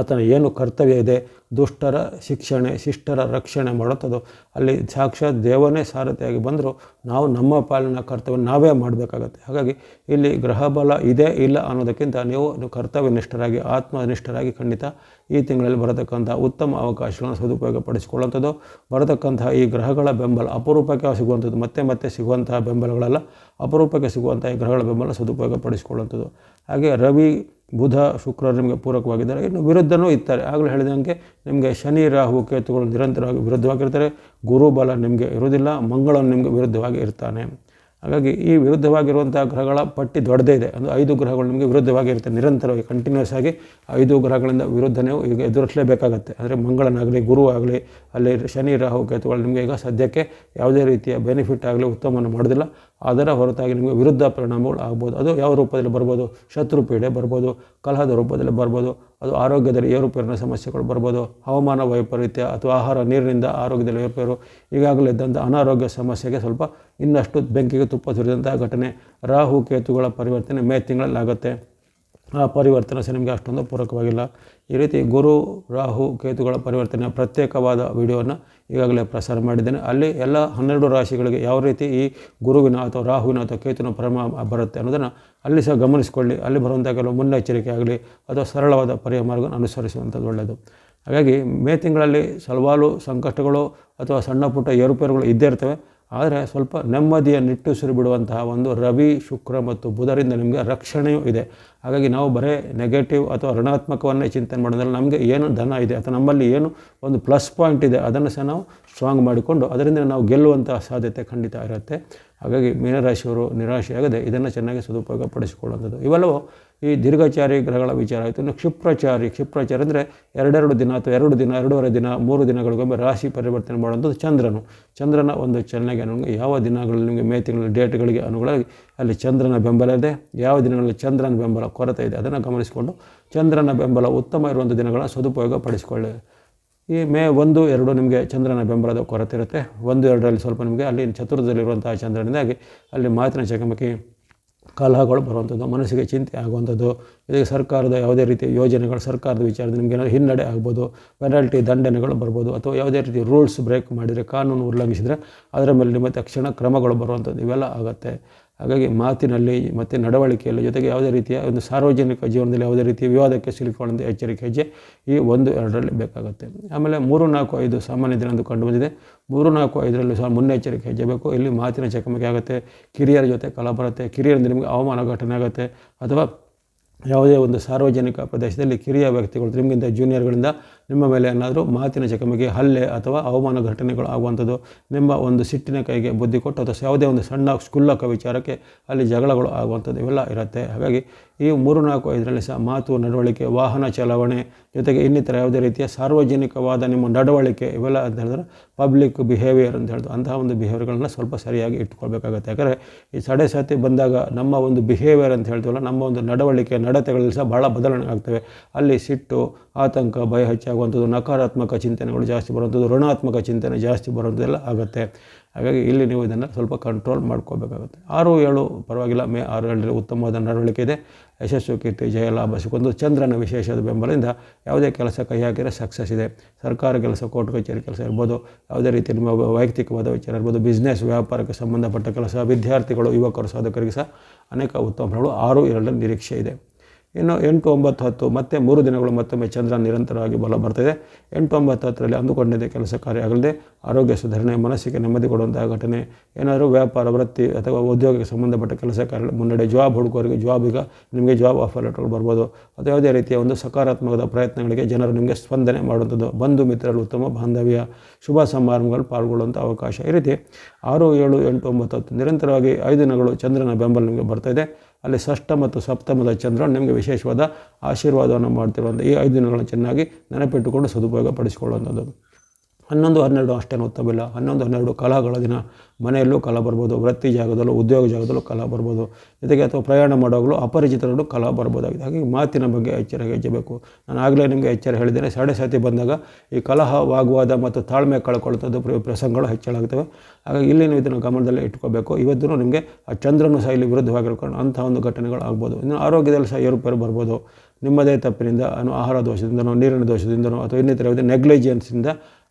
ಆತನ ಏನು ಕರ್ತವ್ಯ ಇದೆ? ದುಷ್ಟರ ಶಿಕ್ಷಣೆ, ಶಿಷ್ಟರ ರಕ್ಷಣೆ ಮಾಡುತ್ತದೋ, ಅಲ್ಲಿ ಸಾಕ್ಷಾತ್ ದೇವನೇ ಸಾರಥಿಯಾಗಿ ಬಂದರೂ ನಾವು ನಮ್ಮ ಪಾಲಿನ ಕರ್ತವ್ಯ ನಾವೇ ಮಾಡಬೇಕಾಗತ್ತೆ. ಹಾಗಾಗಿ ಇಲ್ಲಿ ಗ್ರಹ ಬಲ ಇದೆ, ಇಲ್ಲ ಅನ್ನೋದಕ್ಕಿಂತ ನೀವು ಕರ್ತವ್ಯ ಕರ್ತವ್ಯನಿಷ್ಠರಾಗಿ, ಆತ್ಮನಿಷ್ಠರಾಗಿ ಖಂಡಿತ ಈ ತಿಂಗಳಲ್ಲಿ ಬರತಕ್ಕಂಥ ಉತ್ತಮ ಅವಕಾಶಗಳನ್ನು ಸದುಪಯೋಗ ಪಡಿಸಿಕೊಳ್ಳುವಂಥದ್ದು ಬರತಕ್ಕಂತಹ ಈ ಗ್ರಹಗಳ ಬೆಂಬಲ ಅಪರೂಪಕ್ಕೆ ಸಿಗುವಂಥದ್ದು, ಮತ್ತೆ ಮತ್ತೆ ಸಿಗುವಂತಹ ಬೆಂಬಲಗಳೆಲ್ಲ, ಅಪರೂಪಕ್ಕೆ ಸಿಗುವಂಥ ಈ ಗ್ರಹಗಳ ಬೆಂಬಲ ಸದುಪಯೋಗ ಪಡಿಸಿಕೊಳ್ಳುವಂಥದ್ದು ಹಾಗೆ ರವಿ, ಬುಧ ಶುಕ್ರ ನಿಮಗೆ ಪೂರಕವಾಗಿದ್ದಾರೆ. ಇನ್ನು ವಿರುದ್ಧನೂ ಇರ್ತಾರೆ. ಆಗಲೇ ಹೇಳಿದಂಗೆ ನಿಮಗೆ ಶನಿ ರಾಹು ಕೇತುಗಳು ನಿರಂತರವಾಗಿ ವಿರುದ್ಧವಾಗಿರ್ತಾರೆ. ಗುರುಬಲ ನಿಮಗೆ ಇರುವುದಿಲ್ಲ ಮಂಗಳನು ನಿಮಗೆ ವಿರುದ್ಧವಾಗಿ ಇರ್ತಾನೆ. ಹಾಗಾಗಿ ಈ ವಿರುದ್ಧವಾಗಿರುವಂಥ ಗ್ರಹಗಳ ಪಟ್ಟಿ ದೊಡ್ಡದೇ ಇದೆ. ಅಂದರೆ ಐದು ಗ್ರಹಗಳು ನಿಮಗೆ ವಿರುದ್ಧವಾಗಿರುತ್ತೆ. ನಿರಂತರವಾಗಿ ಕಂಟಿನ್ಯೂಸ್ ಆಗಿ ಐದು ಗ್ರಹಗಳಿಂದ ವಿರುದ್ಧ ನೀವು ಈಗ ಎದುರಿಸಲೇಬೇಕಾಗತ್ತೆ. ಅಂದರೆ ಮಂಗಳನಾಗಲಿ ಗುರು ಆಗಲಿ ಅಲ್ಲಿ ಶನಿ, ರಾಹು ಕೇತುಗಳು ನಿಮಗೆ ಈಗ ಸದ್ಯಕ್ಕೆ ಯಾವುದೇ ರೀತಿಯ ಬೆನಿಫಿಟ್ ಆಗಲಿ, ಉತ್ತಮವನ್ನು ಮಾಡೋದಿಲ್ಲ ಅದರ ಹೊರತಾಗಿ ನಿಮಗೆ ವಿರುದ್ಧ ಪರಿಣಾಮಗಳು ಆಗ್ಬೋದು. ಅದು ಯಾವ ರೂಪದಲ್ಲಿ ಬರ್ಬೋದು? ಶತ್ರು ಪೀಡೆ ಬರ್ಬೋದು, ಕಲಹದ ರೂಪದಲ್ಲಿ ಬರ್ಬೋದು, ಅದು ಆರೋಗ್ಯದಲ್ಲಿ ಏರುಪೇರಿನ ಸಮಸ್ಯೆಗಳು ಬರ್ಬೋದು, ಹವಾಮಾನ ವೈಪರೀತ್ಯ ಅಥವಾ ಆಹಾರ, ನೀರಿನಿಂದ ಆರೋಗ್ಯದಲ್ಲಿ ಏರುಪೇರು, ಈಗಾಗಲೇ ಇದ್ದಂಥ ಅನಾರೋಗ್ಯ ಸಮಸ್ಯೆಗೆ ಸ್ವಲ್ಪ ಇನ್ನಷ್ಟು ಬೆಂಕಿಗೆ ತುಪ್ಪ ಸುರಿದಂತಹ ಘಟನೆ ರಾಹು ಕೇತುಗಳ ಪರಿವರ್ತನೆ ಮೇ ತಿಂಗಳಲ್ಲಿ ಆಗುತ್ತೆ ಆ ಪರಿವರ್ತನೆ ಸಹ ನಿಮಗೆ ಅಷ್ಟೊಂದು ಪೂರಕವಾಗಿಲ್ಲ. ಈ ರೀತಿ ಗುರು ರಾಹು ಕೇತುಗಳ ಪರಿವರ್ತನೆ ಪ್ರತ್ಯೇಕವಾದ ವಿಡಿಯೋವನ್ನು ಈಗಾಗಲೇ ಪ್ರಸಾರ ಮಾಡಿದ್ದೇನೆ. ಅಲ್ಲಿ ಎಲ್ಲ ಹನ್ನೆರಡು ರಾಶಿಗಳಿಗೆ ಯಾವ ರೀತಿ ಈ ಗುರುವಿನ ಅಥವಾ ರಾಹುವಿನ ಅಥವಾ ಕೇತುವಿನ ಪರಿಣಾಮ ಬರುತ್ತೆ ಅನ್ನೋದನ್ನು ಅಲ್ಲಿ ಸಹ ಗಮನಿಸಿಕೊಳ್ಳಿ. ಅಲ್ಲಿ ಬರುವಂಥ ಕೆಲವು ಮುನ್ನೆಚ್ಚರಿಕೆ ಆಗಲಿ ಅಥವಾ ಸರಳವಾದ ಪರಿಹಾರ ಮಾರ್ಗವನ್ನು ಅನುಸರಿಸುವಂಥದ್ದು ಒಳ್ಳೆಯದು. ಹಾಗಾಗಿ ಮೇ ತಿಂಗಳಲ್ಲಿ ಸಲವಾಲು ಸಂಕಷ್ಟಗಳು ಅಥವಾ ಸಣ್ಣ ಪುಟ್ಟ ಏರುಪೇರುಗಳು ಇದ್ದೇ ಇರ್ತವೆ. ಆದರೆ ಸ್ವಲ್ಪ ನೆಮ್ಮದಿಯ ನಿಟ್ಟುಸಿರು ಬಿಡುವಂತಹ ಒಂದು ರವಿ, ಶುಕ್ರ ಮತ್ತು ಬುಧರಿಂದ ನಿಮಗೆ ರಕ್ಷಣೆಯೂ ಇದೆ. ಹಾಗಾಗಿ ನಾವು ಬರೇ ನೆಗೆಟಿವ್ ಅಥವಾ ಋಣಾತ್ಮಕವನ್ನೇ ಚಿಂತನೆ ಮಾಡೋದ್ರಲ್ಲಿ ನಮಗೆ ಏನು ಧನ ಇದೆ ಅಥವಾ ನಮ್ಮಲ್ಲಿ ಏನು ಒಂದು ಪ್ಲಸ್ ಪಾಯಿಂಟ್ ಇದೆ ಅದನ್ನು ಸಹ ನಾವು ಸ್ಟ್ರಾಂಗ್ ಮಾಡಿಕೊಂಡು ಅದರಿಂದ ನಾವು ಗೆಲ್ಲುವಂತಹ ಸಾಧ್ಯತೆ ಖಂಡಿತ ಇರುತ್ತೆ. ಹಾಗಾಗಿ ಮೀನರಾಶಿಯವರು ನಿರಾಶೆಯಾಗದೆ ಇದನ್ನು ಚೆನ್ನಾಗಿ ಸದುಪಯೋಗ ಪಡಿಸಿಕೊಳ್ಳುವಂಥದ್ದು ಇವೆಲ್ಲವೂ ಈ ದೀರ್ಘಚಾರಿ ಗ್ರಹಗಳ ವಿಚಾರ ಆಯಿತು. ಇನ್ನು ಕ್ಷಿಪ್ರಚಾರಿ ಕ್ಷಿಪ್ರಚಾರಿ ಅಂದರೆ ಎರಡೆರಡು ದಿನ ಅಥವಾ ಎರಡು ದಿನ, ಎರಡೂವರೆ ದಿನ, ಮೂರು ದಿನಗಳಿಗೊಮ್ಮೆ ರಾಶಿ ಪರಿವರ್ತನೆ ಮಾಡುವಂಥದ್ದು ಚಂದ್ರನು. ಚಂದ್ರನ ಒಂದು ಚಲನೆಗೆ ಅನುಗುಣ ಯಾವ ದಿನಗಳಲ್ಲಿ ನಿಮಗೆ ಮೇ ತಿಂಗಳ ಡೇಟ್ಗಳಿಗೆ ಅನುಗುಣವಾಗಿ ಅಲ್ಲಿ ಚಂದ್ರನ ಬೆಂಬಲ ಇದೆ, ಯಾವ ದಿನಗಳಲ್ಲಿ ಚಂದ್ರನ ಬೆಂಬಲ ಕೊರತೆ ಇದೆ ಅದನ್ನು ಗಮನಿಸಿಕೊಂಡು ಚಂದ್ರನ ಬೆಂಬಲ ಉತ್ತಮ ಇರುವಂಥ ದಿನಗಳ ಸದುಪಯೋಗ ಪಡಿಸಿಕೊಳ್ಳಿ. ಈ ಮೇ ಒಂದು, ಎರಡು ನಿಮಗೆ ಚಂದ್ರನ ಬೆಂಬಲದ ಕೊರತೆ ಇರುತ್ತೆ. ಒಂದು, ಎರಡರಲ್ಲಿ ಸ್ವಲ್ಪ ನಿಮಗೆ ಅಲ್ಲಿ ಚತುರ್ಥದಲ್ಲಿರುವಂತಹ ಚಂದ್ರನಿಂದಾಗಿ ಅಲ್ಲಿ ಮಾತಿನ ಚಕಮಕಿ ಕಲಹಗಳು ಬರುವಂಥದ್ದು, ಮನಸ್ಸಿಗೆ ಚಿಂತೆ ಆಗುವಂಥದ್ದು, ಇದಕ್ಕೆ ಸರ್ಕಾರದ ಯಾವುದೇ ರೀತಿಯ ಯೋಜನೆಗಳು, ಸರ್ಕಾರದ ವಿಚಾರದಲ್ಲಿ ನಿಮಗೆ ಏನಾದರೂ ಹಿನ್ನಡೆ ಆಗ್ಬೋದು ಪೆನಾಲ್ಟಿ ದಂಡನೆಗಳು ಬರ್ಬೋದು, ಅಥವಾ ಯಾವುದೇ ರೀತಿ ರೂಲ್ಸ್ ಬ್ರೇಕ್ ಮಾಡಿದರೆ, ಕಾನೂನು ಉಲ್ಲಂಘಿಸಿದರೆ, ಅದರ ಮೇಲೆ ನಿಮ್ಮ ತಕ್ಷಣ ಕ್ರಮಗಳು ಬರುವಂಥದ್ದು ಇವೆಲ್ಲ ಆಗುತ್ತೆ. ಹಾಗಾಗಿ ಮಾತಿನಲ್ಲಿ ಮತ್ತು ನಡವಳಿಕೆಯಲ್ಲಿ ಜೊತೆಗೆ ಯಾವುದೇ ರೀತಿಯ ಒಂದು ಸಾರ್ವಜನಿಕ ಜೀವನದಲ್ಲಿ ಯಾವುದೇ ರೀತಿಯ ವಿವಾದಕ್ಕೆ ಸಿಲುಕೊಳ್ಳುವಂಥ ಎಚ್ಚರಿಕೆ ಹೆಜ್ಜೆ ಈ ಒಂದು ಎರಡರಲ್ಲಿ ಬೇಕಾಗುತ್ತೆ. ಆಮೇಲೆ ಮೂರು, ನಾಲ್ಕು, ಐದು ಸಾಮಾನ್ಯ ದಿನ ಕಂಡುಬಂದಿದೆ ಕಂಡು ಬಂದಿದೆ. ಮೂರು, ನಾಲ್ಕು, ಐದರಲ್ಲಿ ಸಹ ಮುನ್ನೆಚ್ಚರಿಕೆ ಹೆಜ್ಜೆ ಬೇಕು ಇಲ್ಲಿ ಮಾತಿನ ಚಕಮಕಿ ಆಗುತ್ತೆ. ಕಿರಿಯರ ಜೊತೆ ಕಲ ಬರುತ್ತೆ. ಕಿರಿಯರಿಂದ ನಿಮಗೆ ಅವಮಾನ ಘಟನೆ ಆಗುತ್ತೆ. ಅಥವಾ ಯಾವುದೇ ಒಂದು ಸಾರ್ವಜನಿಕ ಪ್ರದೇಶದಲ್ಲಿ ಕಿರಿಯ ವ್ಯಕ್ತಿಗಳು, ನಿಮಗಿಂತ ಜೂನಿಯರ್ಗಳಿಂದ ನಿಮ್ಮ ಮೇಲೆ ಏನಾದರೂ ಮಾತಿನ ಚಕಮಕಿ, ಹಲ್ಲೆ ಅಥವಾ ಅವಮಾನ ಘಟನೆಗಳು ಆಗುವಂಥದ್ದು, ನಿಮ್ಮ ಒಂದು ಸಿಟ್ಟಿನ ಕೈಗೆ ಬುದ್ಧಿ ಕೊಟ್ಟು ಅಥವಾ ಯಾವುದೇ ಒಂದು ಸಣ್ಣ ಸ್ಕುಲ್ಲಕ ವಿಚಾರಕ್ಕೆ ಅಲ್ಲಿ ಜಗಳಗಳು ಆಗುವಂಥದ್ದು ಇವೆಲ್ಲ ಇರುತ್ತೆ. ಹಾಗಾಗಿ ಈ ಮೂರು ನಾಲ್ಕು ಐದರಲ್ಲಿ ಸಹ ಮಾತು, ನಡವಳಿಕೆ, ವಾಹನ ಚಲಾವಣೆ ಜೊತೆಗೆ ಇನ್ನಿತರ ಯಾವುದೇ ರೀತಿಯ ಸಾರ್ವಜನಿಕವಾದ ನಿಮ್ಮ ನಡವಳಿಕೆ ಇವೆಲ್ಲ ಅಂತ ಹೇಳಿದ್ರೆ ಪಬ್ಲಿಕ್ ಬಿಹೇವಿಯರ್ ಅಂತ ಹೇಳಿದ್ರು ಅಂತಹ ಒಂದು ಬಿಹೇವಿಯರ್ಗಳನ್ನ ಸ್ವಲ್ಪ ಸರಿಯಾಗಿ ಇಟ್ಕೊಳ್ಬೇಕಾಗತ್ತೆ. ಯಾಕಂದರೆ ಈ ಸಡೆ ಸತಿ ಬಂದಾಗ ನಮ್ಮ ಒಂದು ಬಿಹೇವಿಯರ್ ಅಂತ ಹೇಳ್ತೀವಲ್ಲ, ನಮ್ಮ ಒಂದು ನಡವಳಿಕೆ, ನಡತೆಗಳಲ್ಲಿ ಸಹ ಭಾಳ ಬದಲಾವಣೆ ಆಗ್ತವೆ. ಅಲ್ಲಿ ಸಿಟ್ಟು, ಆತಂಕ, ಭಯ ಹೆಚ್ಚಾಗುವಂಥದ್ದು ನಕಾರಾತ್ಮಕ ಚಿಂತನೆಗಳು ಜಾಸ್ತಿ ಬರುವಂಥದ್ದು, ಋಣಾತ್ಮಕ ಚಿಂತನೆ ಜಾಸ್ತಿ ಬರುವಂಥದ್ದೆಲ್ಲ ಆಗುತ್ತೆ. ಹಾಗಾಗಿ ಇಲ್ಲಿ ನೀವು ಇದನ್ನು ಸ್ವಲ್ಪ ಕಂಟ್ರೋಲ್ ಮಾಡ್ಕೋಬೇಕಾಗುತ್ತೆ. ಆರು ಏಳು ಪರವಾಗಿಲ್ಲ, ಮೇ ಆರು ಏಳರಲ್ಲಿ ಉತ್ತಮವಾದ ನಡವಳಿಕೆ ಇದೆ. ಯಶಸ್ಸು, ಕೀರ್ತಿ, ಜಯ, ಲಾಭ ಸಿಕ್ಕೊಂದು ಚಂದ್ರನ ವಿಶೇಷದ ಬೆಂಬಲದಿಂದ ಯಾವುದೇ ಕೆಲಸ ಕೈ ಹಾಕಿದರೆ ಸಕ್ಸಸ್ ಇದೆ. ಸರ್ಕಾರ ಕೆಲಸ, ಕೋರ್ಟ್ ಕಚೇರಿ ಕೆಲಸ ಇರ್ಬೋದು. ಯಾವುದೇ ರೀತಿ ನಿಮ್ಮ ವೈಯಕ್ತಿಕವಾದ ವಿಚಾರ ಇರ್ಬೋದು. ಬಿಸ್ನೆಸ್ ವ್ಯಾಪಾರಕ್ಕೆ ಸಂಬಂಧಪಟ್ಟ ಕೆಲಸ, ವಿದ್ಯಾರ್ಥಿಗಳು, ಯುವಕರು, ಸಾಧಕರಿಗೆ ಸಹ ಅನೇಕ ಉತ್ತಮಗಳು ಆರು ಎರಡರ ನಿರೀಕ್ಷೆ ಇದೆ. ಇನ್ನು ಎಂಟು ಒಂಬತ್ತು ಹತ್ತು ಮತ್ತೆ ಮೂರು ದಿನಗಳು ಮತ್ತೊಮ್ಮೆ ಚಂದ್ರ ನಿರಂತರವಾಗಿ ಬಲ ಬರ್ತಿದೆ. ಎಂಟು ಒಂಬತ್ತು ಹತ್ತರಲ್ಲಿ ಅಂದುಕೊಂಡಿದ್ದೆ ಕೆಲಸ ಕಾರ್ಯ ಆಗಲಿದೆ ಆರೋಗ್ಯ ಸುಧಾರಣೆ, ಮನಸ್ಸಿಗೆ ನೆಮ್ಮದಿ ಕೊಡುವಂತಹ ಘಟನೆ, ಏನಾದರೂ ವ್ಯಾಪಾರ, ವೃತ್ತಿ ಅಥವಾ ಉದ್ಯೋಗಕ್ಕೆ ಸಂಬಂಧಪಟ್ಟ ಕೆಲಸ ಕಾರ್ಯ ಮುನ್ನಡೆ, ಜಾಬ್ ಹುಡುಕೋರಿಗೆ ಜಾಬ್ ಈಗ ನಿಮಗೆ ಜಾಬ್ ಆಫರ್ ಲೆಟರ್ಗಳು ಬರ್ಬೋದು. ಅಥವಾ ಯಾವುದೇ ರೀತಿಯ ಒಂದು ಸಕಾರಾತ್ಮಕದ ಪ್ರಯತ್ನಗಳಿಗೆ ಜನರು ನಿಮಗೆ ಸ್ಪಂದನೆ ಮಾಡುವಂಥದ್ದು. ಬಂಧು ಮಿತ್ರರು, ಉತ್ತಮ ಬಾಂಧವ್ಯ, ಶುಭ ಸಮಾರಂಭಗಳು ಪಾಲ್ಗೊಳ್ಳುವಂಥ ಅವಕಾಶ. ಈ ರೀತಿ ಆರು ಏಳು ಎಂಟು ಒಂಬತ್ತು ಹತ್ತು ನಿರಂತರವಾಗಿ ಐದು ದಿನಗಳು ಚಂದ್ರನ ಬೆಂಬಲ ನಿಮಗೆ ಬರ್ತಾಯಿದೆ ಅಲ್ಲಿ ಷಷ್ಠ ಮತ್ತು ಸಪ್ತಮದ ಚಂದ್ರ ನಿಮಗೆ ವಿಶೇಷವಾದ ಆಶೀರ್ವಾದವನ್ನು ಮಾಡ್ತಿರುವಂಥ ಈ ಐದು ದಿನಗಳನ್ನು ಚೆನ್ನಾಗಿ ನೆನಪಿಟ್ಟುಕೊಂಡು ಸದುಪಯೋಗ ಪಡಿಸಿಕೊಳ್ಳುವಂಥದ್ದು ಹನ್ನೊಂದು, ಹನ್ನೆರಡು ಅಷ್ಟೇನು ಉತ್ತಮಿಲ್ಲ ಹನ್ನೊಂದು, ಹನ್ನೆರಡು ಕಲಾಗಳ ದಿನ ಮನೆಯಲ್ಲೂ ಕಲ ಬರ್ಬೋದು, ವೃತ್ತಿ ಜಾಗದಲ್ಲೂ, ಉದ್ಯೋಗ ಜಾಗದಲ್ಲೂ ಕಲ ಬರ್ಬೋದು. ಜೊತೆಗೆ ಅಥವಾ ಪ್ರಯಾಣ ಮಾಡುವಾಗಲೂ ಅಪರಿಚಿತರಲ್ಲೂ ಕಲ ಬರ್ಬೋದಾಗಿದೆ. ಹಾಗಾಗಿ ಮಾತಿನ ಬಗ್ಗೆ ಎಚ್ಚರ ಹೆಜ್ಜಬೇಕು ನಾನು ಆಗಲೇ ನಿಮಗೆ ಎಚ್ಚರ ಹೇಳಿದ್ದೇನೆ. ಸಾಡೆ ಸಾತಿ ಬಂದಾಗ ಈ ಕಲಹ ವಾಗ್ವಾದ ಮತ್ತು ತಾಳ್ಮೆ ಕಳ್ಕೊಳ್ತದ್ದು ಪ್ರ- ಪ್ರಸಂಗಗಳು ಹೆಚ್ಚಳಾಗ್ತವೆ ಹಾಗಾಗಿ ಇಲ್ಲಿ ನೀವು ಇದನ್ನು ಗಮನದಲ್ಲಿ ಇಟ್ಕೋಬೇಕು. ಇವತ್ತು ನಿಮಗೆ ಆ ಚಂದ್ರನು ಸಹ ಇಲ್ಲಿ ವಿರುದ್ಧವಾಗಿರ್ಕೊಂಡು ಅಂಥ ಒಂದು ಘಟನೆಗಳು ಆಗ್ಬೋದು. ಇನ್ನು ಆರೋಗ್ಯದಲ್ಲಿ ಸಹ ಏರುಪೇರು ಬರ್ಬೋದು. ನಿಮ್ಮದೇ ತಪ್ಪಿನಿಂದ, ಅನು ಆಹಾರ ದೋಷದಿಂದನೋ, ನೀರಿನ ದೋಷದಿಂದನೋ ಅಥವಾ ಇನ್ನಿತರ ನೆಗ್ಲಿಜಿಯನ್ಸಿಂದ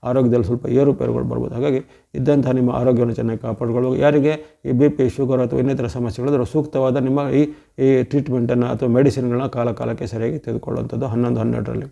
ಆರೋಗ್ಯದಲ್ಲಿ ಸ್ವಲ್ಪ ಏರುಪೇರುಗಳು ಬರ್ಬೋದು. ಹಾಗಾಗಿ ಇದ್ದಂಥ ನಿಮ್ಮ ಆರೋಗ್ಯವನ್ನು ಚೆನ್ನಾಗಿ ಕಾಪಾಡಿಕೊಳ್ಳಬೇಕು ಯಾರಿಗೆ ಈ ಬಿ ಪಿ, ಶುಗರ್ ಅಥವಾ ಇನ್ನಿತರ ಸಮಸ್ಯೆಗಳಿದ್ರೆ ಸೂಕ್ತವಾದ ನಿಮ್ಮ ಈ ಈ ಟ್ರೀಟ್ಮೆಂಟನ್ನು ಅಥವಾ ಮೆಡಿಸಿನ್ಗಳನ್ನ ಕಾಲ ಕಾಲಕ್ಕೆ ಸರಿಯಾಗಿ ತೆಗೆದುಕೊಳ್ಳುವಂಥದ್ದು ಹನ್ನೊಂದು, ಹನ್ನೆರಡರಲ್ಲಿ.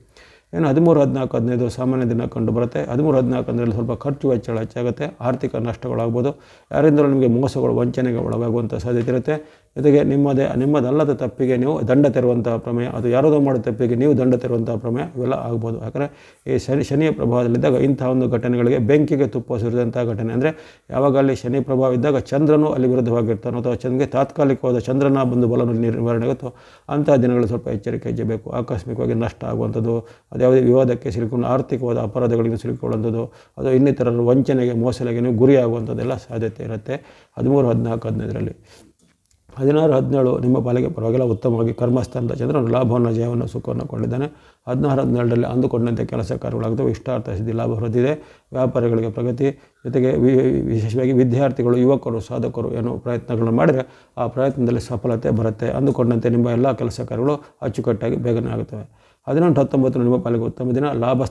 ಏನು ಹದಿಮೂರು, ಹದಿನಾಲ್ಕು, ಹದಿನೈದು ಸಾಮಾನ್ಯ ದಿನ ಕಂಡು ಬರುತ್ತೆ. ಹದಿಮೂರು, ಹದಿನಾಲ್ಕು ಅಂದರೆ ಸ್ವಲ್ಪ ಖರ್ಚು ವೆಚ್ಚಗಳು ಹೆಚ್ಚಾಗುತ್ತೆ. ಆರ್ಥಿಕ ನಷ್ಟಗಳಾಗ್ಬೋದು. ಯಾರಿಂದಲೂ ನಿಮಗೆ ಮೋಸಗಳು ವಂಚನೆಗೆ ಒಳಗಾಗುವಂಥ ಸಾಧ್ಯತೆ ಇರುತ್ತೆ. ಜೊತೆಗೆ ನಿಮ್ಮದೇ, ನಿಮ್ಮದಲ್ಲದ ತಪ್ಪಿಗೆ ನೀವು ದಂಡ ತೆರುವಂಥ ಪ್ರಮೇಯ, ಅದು ಯಾರದೋ ಮಾಡೋ ತಪ್ಪಿಗೆ ನೀವು ದಂಡ ತೆರುವಂಥ ಪ್ರಮೇಯ, ಇವೆಲ್ಲ ಆಗ್ಬೋದು. ಯಾಕಂದರೆ ಈ ಶನಿ, ಶನಿಯ ಪ್ರಭಾವದಲ್ಲಿದ್ದಾಗ ಇಂಥ ಒಂದು ಘಟನೆಗಳಿಗೆ ಬೆಂಕಿಗೆ ತುಪ್ಪ ಸುರಿದಂಥ ಘಟನೆ. ಅಂದರೆ ಯಾವಾಗ ಅಲ್ಲಿ ಶನಿ ಪ್ರಭಾವ ಇದ್ದಾಗ ಚಂದ್ರನು ಅಲ್ಲಿ ವಿರುದ್ಧವಾಗಿರ್ತಾನೋ, ಅಥವಾ ಚಂದ್ರಗೆ ತಾತ್ಕಾಲಿಕವಾದ ಚಂದ್ರನ ಬಂದು ಬಲವನ್ನು ನಿರ್ವಹಣೆ ಆಗುತ್ತೋ ಅಂಥ ದಿನಗಳು ಸ್ವಲ್ಪ ಎಚ್ಚರಿಕೆ ಹೆಜ್ಜೆಬೇಕು ಆಕಸ್ಮಿಕವಾಗಿ ನಷ್ಟ ಆಗುವಂಥದ್ದು ಅದ್ಯಾವುದೇ ವಿವಾದಕ್ಕೆ ಸಿಲುಕೊಂಡು ಆರ್ಥಿಕವಾದ ಅಪರಾಧಗಳಿಗೆ ಸಿಲುಕೊಳ್ಳುವಂಥದ್ದು ಅಥವಾ ಇನ್ನಿತರರು ವಂಚನೆಗೆ, ಮೋಸಲೆಗೆ ನೀವು ಗುರಿಯಾಗುವಂಥದ್ದೆಲ್ಲ ಸಾಧ್ಯತೆ ಇರುತ್ತೆ. ಹದಿಮೂರು, ಹದಿನಾಲ್ಕು, ಹದಿನೈದರಲ್ಲಿ. ಹದಿನಾರು, ಹದಿನೇಳು ನಿಮ್ಮ ಪಾಲಿಗೆ ಪರವಾಗಿಲ್ಲ, ಉತ್ತಮವಾಗಿ ಕರ್ಮಸ್ಥಾನದ ಚಂದ್ರನು ಲಾಭವನ್ನು, ಜಯವನ್ನು, ಸುಖವನ್ನು ಕೊಂಡಿದ್ದಾನೆ. ಹದಿನಾರು, ಹದಿನೇಳರಲ್ಲಿ ಅಂದುಕೊಂಡಂತೆ ಕೆಲಸ ಕಾರ್ಯಗಳಾಗ್ತವೆ. ಇಷ್ಟಾರ್ಥ ಸಿದ್ಧಿ, ಲಾಭ ಹೊರದಿದೆ ವ್ಯಾಪಾರಿಗಳಿಗೆ ಪ್ರಗತಿ, ಜೊತೆಗೆ ವಿಶೇಷವಾಗಿ ವಿದ್ಯಾರ್ಥಿಗಳು, ಯುವಕರು, ಸಾಧಕರು ಏನೋ ಪ್ರಯತ್ನಗಳನ್ನು ಮಾಡಿದರೆ ಆ ಪ್ರಯತ್ನದಲ್ಲಿ ಸಫಲತೆ ಬರುತ್ತೆ. ಅಂದುಕೊಂಡಂತೆ ನಿಮ್ಮ ಎಲ್ಲ ಕೆಲಸ ಕಾರ್ಯಗಳು ಅಚ್ಚುಕಟ್ಟಾಗಿ ಬೇಗನೆ ಆಗುತ್ತವೆ. ಹದಿನೆಂಟು ಹತ್ತೊಂಬತ್ತು ನಿಮ್ಮ ಪಾಲಿಗೆ ಉತ್ತಮ ದಿನ. ಲಾಭ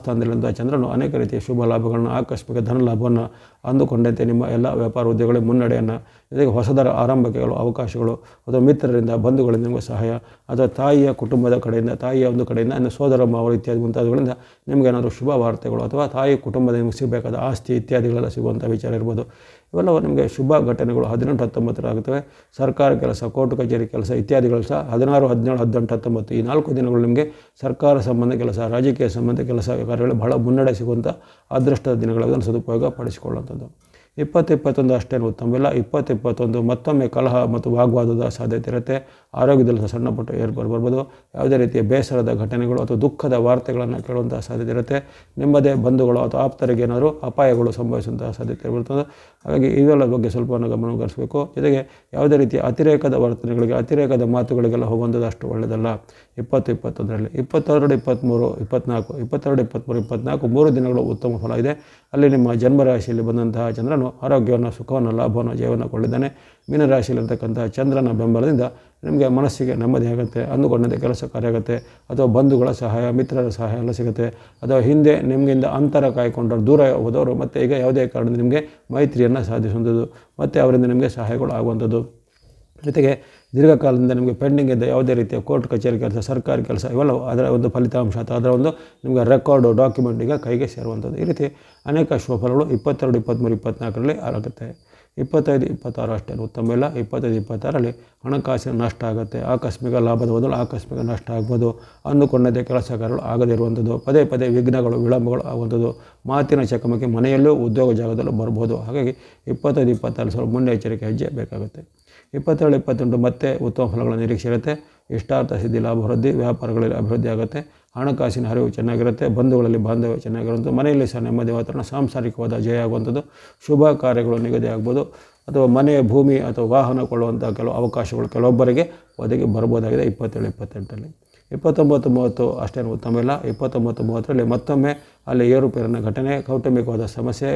ಚಂದ್ರನು ಅನೇಕ ರೀತಿಯ ಶುಭ ಲಾಭಗಳನ್ನು, ಆಕಸ್ಮಿಕ ಧನ ಲಾಭವನ್ನು ಅಂದುಕೊಂಡಂತೆ ನಿಮ್ಮ ಎಲ್ಲ ವ್ಯಾಪಾರ ಉದ್ಯೋಗಗಳ ಮುನ್ನಡೆಯನ್ನು ಜೊತೆಗೆ ಹೊಸದರ ಆರಂಭಕೆಗಳು ಅವಕಾಶಗಳು ಅಥವಾ ಮಿತ್ರರಿಂದ ಬಂಧುಗಳಿಂದ ನಿಮಗೆ ಸಹಾಯ ಅಥವಾ ತಾಯಿಯ ಕುಟುಂಬದ ಕಡೆಯಿಂದ, ತಾಯಿಯ ಒಂದು ಕಡೆಯಿಂದ ಅಂದರೆ ಸೋದರ ಮಾವರು ಇತ್ಯಾದಿ ಮುಂತಾದವುಗಳಿಂದ ನಿಮಗೇನಾದರೂ ಶುಭ ವಾರ್ತೆಗಳು ಅಥವಾ ತಾಯಿ ಕುಟುಂಬದ ನಿಮಗೆ ಸಿಗಬೇಕಾದ ಆಸ್ತಿ ಇತ್ಯಾದಿಗಳೆಲ್ಲ ಸಿಗುವಂಥ ವಿಚಾರ ಇರ್ಬೋದು. ಇವೆಲ್ಲವೂ ನಿಮಗೆ ಶುಭ ಘಟನೆಗಳು ಹದಿನೆಂಟು ಹತ್ತೊಂಬತ್ತರ ಆಗುತ್ತವೆ. ಸರ್ಕಾರ ಕೆಲಸ, ಕೋರ್ಟ್ ಕಚೇರಿ ಕೆಲಸ ಇತ್ಯಾದಿಗಳು ಸಹ ಹದಿನಾರು, ಹದಿನೇಳು, ಹದಿನೆಂಟು, ಹತ್ತೊಂಬತ್ತು ಈ ನಾಲ್ಕು ದಿನಗಳು ನಿಮಗೆ ಸರ್ಕಾರ ಸಂಬಂಧ ಕೆಲಸ, ರಾಜಕೀಯ ಸಂಬಂಧ ಕೆಲಸ ಕಾರ್ಯಗಳು ಬಹಳ ಮುನ್ನಡೆ ಸಿಗುವಂಥ ಅದೃಷ್ಟದ ದಿನಗಳನ್ನು ಸದುಪಯೋಗ ಪಡಿಸಿಕೊಳ್ಳುವಂಥದ್ದು ಇಪ್ಪತ್ತು ಇಪ್ಪತ್ತೊಂದು ಅಷ್ಟೇನು ಉತ್ತಮವಿಲ್ಲ ಇಪ್ಪತ್ತು ಇಪ್ಪತ್ತೊಂದು ಮತ್ತೊಮ್ಮೆ ಕಲಹ ಮತ್ತು ವಾಗ್ವಾದದ ಸಾಧ್ಯತೆ ಇರುತ್ತೆ. ಆರೋಗ್ಯದಲ್ಲಿ ಸಣ್ಣ ಪುಟ್ಟ ಏರ್ಪಾಡು ಬರ್ಬೋದು. ಯಾವುದೇ ರೀತಿಯ ಬೇಸರದ ಘಟನೆಗಳು ಅಥವಾ ದುಃಖದ ವಾರ್ತೆಗಳನ್ನು ಕೇಳುವಂಥ ಸಾಧ್ಯತೆ ಇರುತ್ತೆ. ನಿಮ್ಮದೇ, ಬಂಧುಗಳು ಅಥವಾ ಆಪ್ತರಿಗೆ ಏನಾದರೂ ಅಪಾಯಗಳು ಸಂಭವಿಸುವಂತಹ ಸಾಧ್ಯತೆ ಇರ್ಬಿಡ್ತದೆ ಹಾಗಾಗಿ ಇವೆಲ್ಲ ಬಗ್ಗೆ ಸ್ವಲ್ಪ ಗಮನ ಹರಿಸಬೇಕು ಜೊತೆಗೆ ಯಾವುದೇ ರೀತಿಯ ಅತಿರೇಕದ ವರ್ತನೆಗಳಿಗೆ, ಅತಿರೇಕದ ಮಾತುಗಳಿಗೆಲ್ಲ ಹೋಗುವಂಥದ್ದು ಅಷ್ಟು ಒಳ್ಳೆಯದಲ್ಲ. ಇಪ್ಪತ್ತು ಇಪ್ಪತ್ತೊಂದರಲ್ಲಿ ಇಪ್ಪತ್ತೆರಡು, ಇಪ್ಪತ್ತ್ಮೂರು, ಇಪ್ಪತ್ತ್ನಾಲ್ಕು, ಇಪ್ಪತ್ತೆರಡು, ಇಪ್ಪತ್ತ್ಮೂರು, ಇಪ್ಪತ್ತ್ನಾಲ್ಕು, ಮೂರು ದಿನಗಳು ಉತ್ತಮ ಫಲ ಇದೆ. ಅಲ್ಲಿ ನಿಮ್ಮ ಜನ್ಮರಾಶಿಯಲ್ಲಿ ಬಂದಂತಹ ಚಂದ್ರನು ಆರೋಗ್ಯವನ್ನು, ಸುಖವನ್ನು, ಲಾಭವನ್ನು, ಜಯವನ್ನು ಕೊಳ್ಳಿದ್ದಾನೆ ಮೀನರಾಶಿಯಲ್ಲಿರ್ತಕ್ಕಂಥ ಚಂದ್ರನ ಬೆಂಬಲದಿಂದ ನಿಮಗೆ ಮನಸ್ಸಿಗೆ ನೆಮ್ಮದಿ ಆಗುತ್ತೆ, ಅಂದುಕೊಂಡಂತೆ ಕೆಲಸ ಕಾರ್ಯ ಆಗುತ್ತೆ, ಅಥವಾ ಬಂಧುಗಳ ಸಹಾಯ, ಮಿತ್ರರ ಸಹಾಯ ಎಲ್ಲ ಸಿಗುತ್ತೆ. ಅಥವಾ ಹಿಂದೆ ನಿಮಗಿಂದ ಅಂತರ ಕಾಯ್ಕೊಂಡವರು ದೂರ ಹೋದವರು, ಮತ್ತು ಈಗ ಯಾವುದೇ ಕಾರಣದಿಂದ ನಿಮಗೆ ಮೈತ್ರಿಯನ್ನು ಸಾಧಿಸುವಂಥದ್ದು, ಮತ್ತು ಅವರಿಂದ ನಿಮಗೆ ಸಹಾಯಗಳು ಆಗುವಂಥದ್ದು. ಜೊತೆಗೆ ದೀರ್ಘಕಾಲದಿಂದ ನಿಮಗೆ ಪೆಂಡಿಂಗ್ ಇದ್ದ ಯಾವುದೇ ರೀತಿಯ ಕೋರ್ಟ್ ಕಚೇರಿ ಕೆಲಸ, ಸರ್ಕಾರಿ ಕೆಲಸ, ಇವೆಲ್ಲ ಅದರ ಒಂದು ಫಲಿತಾಂಶ ಅಥವಾ ಅದರ ಒಂದು ನಿಮಗೆ ರೆಕಾರ್ಡು ಡಾಕ್ಯುಮೆಂಟ್ ಈಗ ಕೈಗೆ ಸೇರುವಂಥದ್ದು. ಈ ರೀತಿ ಅನೇಕ ಶುಭಫಲಗಳು ಇಪ್ಪತ್ತೆರಡು, ಇಪ್ಪತ್ತ್ಮೂರು, ಇಪ್ಪತ್ತ್ನಾಲ್ಕರಲ್ಲಿ ಆಗುತ್ತೆ. ಇಪ್ಪತ್ತೈದು, ಇಪ್ಪತ್ತಾರು ಅಷ್ಟೇ ಉತ್ತಮ ಇಲ್ಲ. ಇಪ್ಪತ್ತೈದು, ಇಪ್ಪತ್ತಾರಲ್ಲಿ ಹಣಕಾಸಿನ ನಷ್ಟ ಆಗುತ್ತೆ. ಆಕಸ್ಮಿಕ ಲಾಭದ ಬದಲು ಆಕಸ್ಮಿಕ ನಷ್ಟ ಆಗ್ಬೋದು. ಅಂದುಕೊಂಡಂತೆ ಕೆಲಸ ಕಾರ್ಯಗಳು ಆಗದೇ ಇರುವಂಥದ್ದು. ಪದೇ ಪದೇ ವಿಘ್ನಗಳು, ವಿಳಂಬಗಳು ಆಗುವಂಥದ್ದು. ಮಾತಿನ ಚಕಮಕಿ ಮನೆಯಲ್ಲೂ ಉದ್ಯೋಗ ಜಾಗದಲ್ಲೂ ಬರ್ಬೋದು. ಹಾಗಾಗಿ ಇಪ್ಪತ್ತೈದು, ಇಪ್ಪತ್ತಾರು ಸ್ವಲ್ಪ ಮುನ್ನೆಚ್ಚರಿಕೆ ಹೆಜ್ಜೆ ಬೇಕಾಗುತ್ತೆ. ಇಪ್ಪತ್ತೇಳು, ಇಪ್ಪತ್ತೆಂಟು ಮತ್ತೆ ಉತ್ತಮ ಫಲಗಳ ನಿರೀಕ್ಷೆ ಇರುತ್ತೆ. ಇಷ್ಟಾರ್ಥ ಸಿದ್ಧಿ, ಲಾಭ, ವೃದ್ಧಿ, ವ್ಯಾಪಾರಗಳಲ್ಲಿ ಅಭಿವೃದ್ಧಿ ಆಗುತ್ತೆ. ಹಣಕಾಸಿನ ಹರಿವು ಚೆನ್ನಾಗಿರುತ್ತೆ. ಬಂಧುಗಳಲ್ಲಿ ಬಾಂಧವ್ಯ ಚೆನ್ನಾಗಿರುವಂಥದ್ದು. ಮನೆಯಲ್ಲಿ ಸಹ ನೆಮ್ಮದಿ ವಾತಾವರಣ, ಸಾಂಸಾರಿಕವಾದ ಜಯ ಆಗುವಂಥದ್ದು. ಶುಭ ಕಾರ್ಯಗಳು ನಿಗದಿ ಆಗ್ಬೋದು. ಅಥವಾ ಮನೆ, ಭೂಮಿ ಅಥವಾ ವಾಹನ ಕೊಳ್ಳುವಂಥ ಕೆಲವು ಅವಕಾಶಗಳು ಕೆಲವೊಬ್ಬರಿಗೆ ಒದಗಿ ಬರ್ಬೋದಾಗಿದೆ ಇಪ್ಪತ್ತೇಳು, ಇಪ್ಪತ್ತೆಂಟರಲ್ಲಿ. ಇಪ್ಪತ್ತೊಂಬತ್ತು ಮೂವತ್ತು ಅಷ್ಟೇನು ಉತ್ತಮ ಇಲ್ಲ ಇಪ್ಪತ್ತೊಂಬತ್ತು ಮೂವತ್ತರಲ್ಲಿ ಮತ್ತೊಮ್ಮೆ ಅಲ್ಲಿ ಏರುಪೇರಿನ ಘಟನೆ, ಕೌಟುಂಬಿಕವಾದ ಸಮಸ್ಯೆ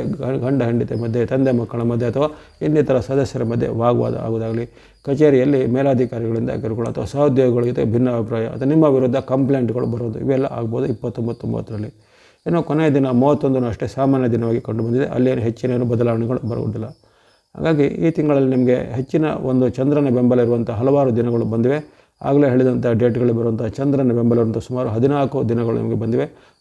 ಗಂಡ ಹೆಂಡತಿ ಮಧ್ಯೆ, ತಂದೆ ಮಕ್ಕಳ ಮಧ್ಯೆ ಅಥವಾ ಇನ್ನಿತರ ಸದಸ್ಯರ ಮಧ್ಯೆ ವಾಗ್ವಾದ ಆಗುವುದಾಗಲಿ, ಕಚೇರಿಯಲ್ಲಿ ಮೇಲಾಧಿಕಾರಿಗಳಿಂದ ಕಿರುಕುಳ ಅಥವಾ ಸಹೋದ್ಯೋಗಿಗಳ ಜೊತೆ ಭಿನ್ನ ಅಭಿಪ್ರಾಯ ಅಥವಾ ನಿಮ್ಮ ವಿರುದ್ಧ ಕಂಪ್ಲೇಂಟ್ಗಳು ಬರೋದು ಇವೆಲ್ಲ ಆಗ್ಬೋದು ಇಪ್ಪತ್ತೊಂಬತ್ತು ಮೂವತ್ತರಲ್ಲಿ. ಏನೋ ಕೊನೆಯ ದಿನ ಮೂವತ್ತೊಂದನ್ನು ಅಷ್ಟೇ ಸಾಮಾನ್ಯ ದಿನವಾಗಿ ಕಂಡು ಬಂದಿದೆ ಅಲ್ಲೇನು ಹೆಚ್ಚಿನ ಬದಲಾವಣೆಗಳು ಬರುವುದಿಲ್ಲ. ಹಾಗಾಗಿ ಈ ತಿಂಗಳಲ್ಲಿ ನಿಮಗೆ ಹೆಚ್ಚಿನ ಒಂದು ಚಂದ್ರನ ಬೆಂಬಲ ಇರುವಂಥ ಹಲವಾರು ದಿನಗಳು ಬಂದಿವೆ. ಆಗಲೇ ಹೇಳಿದಂಥ ಡೇಟ್ಗಳು ಬರುವಂಥ ಚಂದ್ರನ ಬೆಂಬಲ ಸುಮಾರು ಹದಿನಾಲ್ಕು ದಿನಗಳು ನಿಮಗೆ ಬಂದಿವೆ.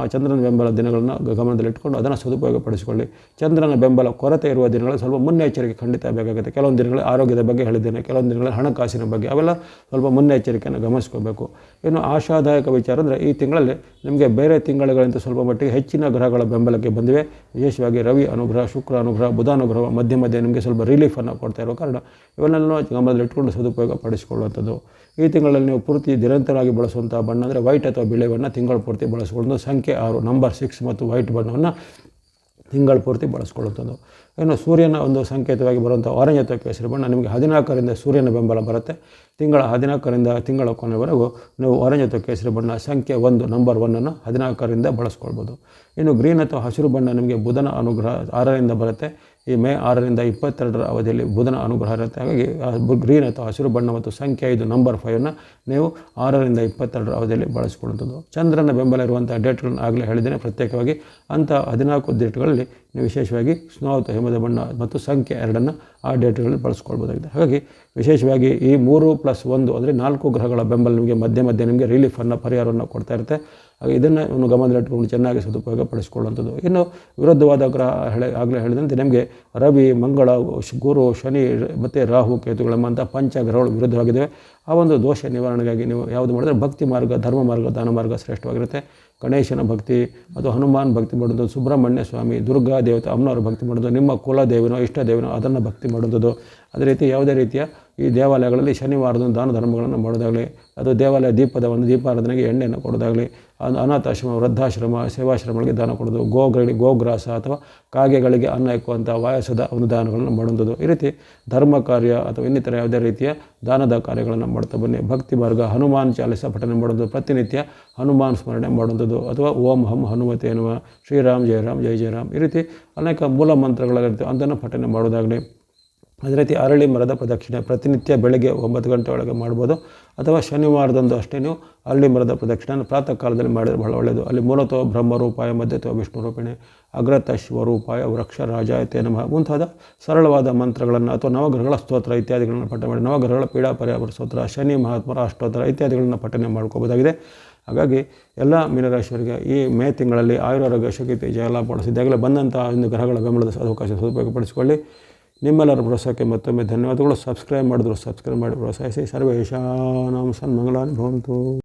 ಆ ಚಂದ್ರನ ಬೆಂಬಲ ದಿನಗಳನ್ನು ಗಮನದಲ್ಲಿಟ್ಟುಕೊಂಡು ಅದನ್ನು ಸದುಪಯೋಗ ಪಡಿಸಿಕೊಳ್ಳಿ ಚಂದ್ರನ ಬೆಂಬಲ ಕೊರತೆ ಇರುವ ದಿನಗಳು ಸ್ವಲ್ಪ ಮುನ್ನೆಚ್ಚರಿಕೆ ಖಂಡಿತ ಬೇಕಾಗುತ್ತೆ. ಕೆಲವೊಂದು ದಿನಗಳಲ್ಲಿ ಆರೋಗ್ಯದ ಬಗ್ಗೆ ಹೇಳಿದ್ದೇನೆ, ಕೆಲವೊಂದು ದಿನಗಳಲ್ಲಿ ಹಣಕಾಸಿನ ಬಗ್ಗೆ ಅವೆಲ್ಲ ಸ್ವಲ್ಪ ಮುನ್ನೆಚ್ಚರಿಕೆಯನ್ನು ಗಮನಿಸ್ಕೋಬೇಕು. ಇನ್ನು ಆಶಾದಾಯಕ ವಿಚಾರ ಅಂದರೆ ಈ ತಿಂಗಳಲ್ಲಿ ನಿಮಗೆ ಬೇರೆ ತಿಂಗಳುಗಳಿಂದ ಸ್ವಲ್ಪ ಮಟ್ಟಿಗೆ ಹೆಚ್ಚಿನ ಗ್ರಹಗಳ ಬೆಂಬಲಕ್ಕೆ ಬಂದಿವೆ. ವಿಶೇಷವಾಗಿ ರವಿ ಅನುಗ್ರಹ, ಶುಕ್ರ ಅನುಗ್ರಹ, ಬುಧ ಅನುಗ್ರಹ, ಮಧ್ಯ ಮಧ್ಯೆ ನಿಮಗೆ ಸ್ವಲ್ಪ ರಿಲೀಫನ್ನು ಕೊಡ್ತಾ ಇರೋ ಕಾರಣ ಇವನ್ನೆಲ್ಲ ಗಮನದಲ್ಲಿಟ್ಕೊಂಡು ಸದುಪಯೋಗ ಪಡಿಸಿಕೊಳ್ಳುವಂಥದ್ದು ಈ ತಿಂಗಳಲ್ಲಿ ನೀವು ಪೂರ್ತಿ ನಿರಂತರವಾಗಿ ಬಳಸುವಂಥ ಬಣ್ಣ ಅಂದರೆ ವೈಟ್ ಅಥವಾ ಬಿಳೆ ಬಣ್ಣ ತಿಂಗಳು ಪೂರ್ತಿ ಬಳಸ್ಕೊಳ್ಳೋದು. ಸಂಖ್ಯೆ ಆರು ನಂಬರ್ ಸಿಕ್ಸ್ ಮತ್ತು ವೈಟ್ ಬಣ್ಣವನ್ನು ತಿಂಗಳು ಪೂರ್ತಿ ಬಳಸ್ಕೊಳ್ಳುವಂಥದ್ದು. ಇನ್ನು ಸೂರ್ಯನ ಒಂದು ಸಂಕೇತವಾಗಿ ಬರುವಂಥ ಆರೆಂಜ್ ಅಥವಾ ಕೇಸರಿ ಬಣ್ಣ ನಿಮಗೆ ಹದಿನಾಲ್ಕರಿಂದ ಸೂರ್ಯನ ಬೆಂಬಲ ಬರುತ್ತೆ. ತಿಂಗಳ ಹದಿನಾಲ್ಕರಿಂದ ತಿಂಗಳ ಕೊನೆವರೆಗೂ ನೀವು ಆರೆಂಜ್ ಅಥವಾ ಕೇಸರಿ ಬಣ್ಣ ಸಂಖ್ಯೆ ಒಂದು ನಂಬರ್ ಒನ್ನನ್ನು ಹದಿನಾಲ್ಕರಿಂದ ಬಳಸ್ಕೊಳ್ಬೋದು. ಇನ್ನು ಗ್ರೀನ್ ಅಥವಾ ಹಸಿರು ಬಣ್ಣ ನಿಮಗೆ ಬುಧನ ಅನುಗ್ರಹ ಆರರಿಂದ ಬರುತ್ತೆ. ಈ ಮೇ ಆರರಿಂದ ಇಪ್ಪತ್ತೆರಡರ ಅವಧಿಯಲ್ಲಿ ಬುಧನ ಅನುಗ್ರಹ ಇರುತ್ತೆ. ಹಾಗಾಗಿ ಗ್ರೀನ್ ಅಥವಾ ಹಸಿರು ಬಣ್ಣ ಮತ್ತು ಸಂಖ್ಯೆ ಐದು ನಂಬರ್ ಫೈವ್ನ ನೀವು ಆರರಿಂದ ಇಪ್ಪತ್ತೆರಡರ ಅವಧಿಯಲ್ಲಿ ಬಳಸಿಕೊಳ್ಳುವಂಥದ್ದು. ಚಂದ್ರನ ಬೆಂಬಲ ಇರುವಂಥ ಡೇಟ್ಗಳನ್ನು ಆಗಲೇ ಹೇಳಿದ್ದೇನೆ. ಪ್ರತ್ಯೇಕವಾಗಿ ಅಂಥ ಹದಿನಾಲ್ಕು ಡೇಟ್ಗಳಲ್ಲಿ ವಿಶೇಷವಾಗಿ ಸ್ನೋ ಅಥವಾ ಹಿಮದ ಬಣ್ಣ ಮತ್ತು ಸಂಖ್ಯೆ ಎರಡನ್ನು ಆ ಡೇಟ್ಗಳಲ್ಲಿ ಬಳಸ್ಕೊಳ್ಬೋದಾಗಿದೆ. ಹಾಗಾಗಿ ವಿಶೇಷವಾಗಿ ಈ ಮೂರು ಪ್ಲಸ್ ಒಂದು ಅಂದರೆ ನಾಲ್ಕು ಗ್ರಹಗಳ ಬೆಂಬಲ ನಿಮಗೆ ಮಧ್ಯೆ ಮಧ್ಯೆ ನಿಮಗೆ ರಿಲೀಫನ್ನು ಪರಿಹಾರವನ್ನು ಕೊಡ್ತಾ ಇರುತ್ತೆ. ಹಾಗೆ ಇದನ್ನು ಒಂದು ಗಮನದಲ್ಲಿಟ್ಟುಕೊಂಡು ಚೆನ್ನಾಗಿ ಸದುಪಯೋಗ ಪಡಿಸ್ಕೊಳ್ಳುವಂಥದ್ದು. ಇನ್ನು ವಿರುದ್ಧವಾದ ಗ್ರಹ ಹೇಳಿ ಆಗಲೇ ಹೇಳಿದಂತೆ ನಿಮಗೆ ರವಿ, ಮಂಗಳ, ಗುರು, ಶನಿ, ಮತ್ತು ರಾಹು ಕೇತುಗಳೆಂಬಂಥ ಪಂಚಗ್ರಹಗಳು ವಿರುದ್ಧವಾಗಿದ್ದಾವೆ. ಆ ಒಂದು ದೋಷ ನಿವಾರಣೆಗಾಗಿ ನೀವು ಯಾವುದು ಮಾಡಿದ್ರೆ ಭಕ್ತಿ ಮಾರ್ಗ, ಧರ್ಮ ಮಾರ್ಗ, ದಾನ ಮಾರ್ಗ ಶ್ರೇಷ್ಠವಾಗಿರುತ್ತೆ. ಗಣೇಶನ ಭಕ್ತಿ ಅಥವಾ ಹನುಮಾನ್ ಭಕ್ತಿ ಮಾಡೋದು ಸುಬ್ರಹ್ಮಣ್ಯ ಸ್ವಾಮಿ ದುರ್ಗಾ ದೇವತೆ ಅಮ್ಮನವರ ಭಕ್ತಿ ಮಾಡೋದು ನಿಮ್ಮ ಕುಲ ದೇವನೋ ಇಷ್ಟ ದೇವನೋ ಅದನ್ನು ಭಕ್ತಿ ಮಾಡುವಂಥದ್ದು ಅದೇ ರೀತಿ ಯಾವುದೇ ರೀತಿಯ ಈ ದೇವಾಲಯಗಳಲ್ಲಿ ಶನಿವಾರದ ದಾನ ಧರ್ಮಗಳನ್ನು ಮಾಡೋದಾಗಲಿ, ಅದು ದೇವಾಲಯ ದೀಪದ ಒಂದು ದೀಪಾರಾಧನೆಗೆ ಎಣ್ಣೆಯನ್ನು ಕೊಡೋದಾಗಲಿ ಅನಾಥಾಶ್ರಮ, ವೃದ್ಧಾಶ್ರಮ, ಸೇವಾಶ್ರಮಗಳಿಗೆ ದಾನ ಕೊಡೋದು, ಗೋಗಳಿಗೆ ಗೋಗ್ರಾಸ ಅಥವಾ ಕಾಗೆಗಳಿಗೆ ಅನ್ನ ಇಕ್ಕುವಂಥ ವಾಯಸದ ಒಂದು ದಾನಗಳನ್ನು ಮಾಡುವಂಥದ್ದು ಈ ರೀತಿ ಧರ್ಮ ಕಾರ್ಯ ಅಥವಾ ಇನ್ನಿತರ ಯಾವುದೇ ರೀತಿಯ ದಾನದ ಕಾರ್ಯಗಳನ್ನು ಮಾಡ್ತಾ ಬನ್ನಿ. ಭಕ್ತಿ ಮಾರ್ಗ, ಹನುಮಾನ್ ಚಾಲಿಸ ಪಠನೆ ಮಾಡೋದು, ಪ್ರತಿನಿತ್ಯ ಹನುಮಾನ್ ಸ್ಮರಣೆ ಮಾಡುವಂಥದ್ದು ಅಥವಾ ಓಂ ಹಂ ಹನುಮತೆ ಎನ್ನುವ ಶ್ರೀರಾಮ್ ಜಯರಾಮ್ ಜೈ ಜಯರಾಮ್ ಈ ರೀತಿ ಅನೇಕ ಮೂಲ ಮಂತ್ರಗಳಾಗಿರ್ತವೆ ಅದನ್ನು ಪಠನೆ ಮಾಡೋದಾಗಲಿ. ಅದೇ ರೀತಿ ಅರಳಿ ಮರದ ಪ್ರದಕ್ಷಿಣೆ. ಪ್ರತಿನಿತ್ಯ ಬೆಳಗ್ಗೆ ಒಂಬತ್ತು ಗಂಟೆ ಒಳಗೆ ಮಾಡ್ಬೋದು. ಅಥವಾ ಶನಿವಾರದಂದು ಅಷ್ಟೇ ನೀವು ಅರಳಿ ಮರದ ಪ್ರದಕ್ಷಿಣೆ ಪ್ರಾತಃ ಕಾಲದಲ್ಲಿ ಮಾಡಿದರೆ ಬಹಳ ಒಳ್ಳೆಯದು ಅಲ್ಲಿ ಮೂಲತಃ ಬ್ರಹ್ಮರೂಪಾಯ ಮಧ್ಯತ್ವ ವಿಷ್ಣು ರೂಪಿಣೆ, ಅಗ್ರತ ಶಿವರೂಪಾಯ, ವೃಕ್ಷ, ರಾಜಾಯತೆ ನಮಃ ಮುಂತಾದ ಸರಳವಾದ ಮಂತ್ರಗಳನ್ನು ಅಥವಾ ನವಗ್ರಹಗಳ ಸ್ತೋತ್ರ ಇತ್ಯಾದಿಗಳನ್ನು ಪಠನೆ ಮಾಡಿ, ನವಗ್ರಹಗಳ ಪರಿಹಾರ ಸ್ತೋತ್ರ, ಶನಿ ಮಹಾತ್ಮರ ಅಷ್ಟೋತ್ತರ ಇತ್ಯಾದಿಗಳನ್ನು ಪಠನೆ ಮಾಡ್ಕೋಬೋದಾಗಿದೆ. ಹಾಗಾಗಿ ಎಲ್ಲ ಮೀನರಾಶಿಯವರಿಗೆ ಈ ಮೇ ತಿಂಗಳಲ್ಲಿ ಆಯುರಾರೋಗ್ಯ ಶಕ್ತಿ ಜಯಲಾಭ ಪಡಿಸಿದ್ದಾಗಲೇ ಬಂದಂತಹ ಒಂದು ಗ್ರಹಗಳ ಬೆಂಬಲದ ಅವಕಾಶ ಸದುಪಯೋಗಪಡಿಸಿಕೊಳ್ಳಿ. ನಿಮ್ಮೆಲ್ಲರ ಪ್ರೋತ್ಸಾಹಕ್ಕೆ ಮತ್ತೊಮ್ಮೆ ಧನ್ಯವಾದಗಳು. ಸಬ್ಸ್ಕ್ರೈಬ್ ಮಾಡಿದ್ರು ಸಬ್ಸ್ಕ್ರೈಬ್ ಮಾಡಿ ಪ್ರೋತ್ಸಾಹಿಸಿ ಸರ್ವೇಶಾನಾಂ ಸನ್ಮಂಗಳಾನಿ ಭವಂತು.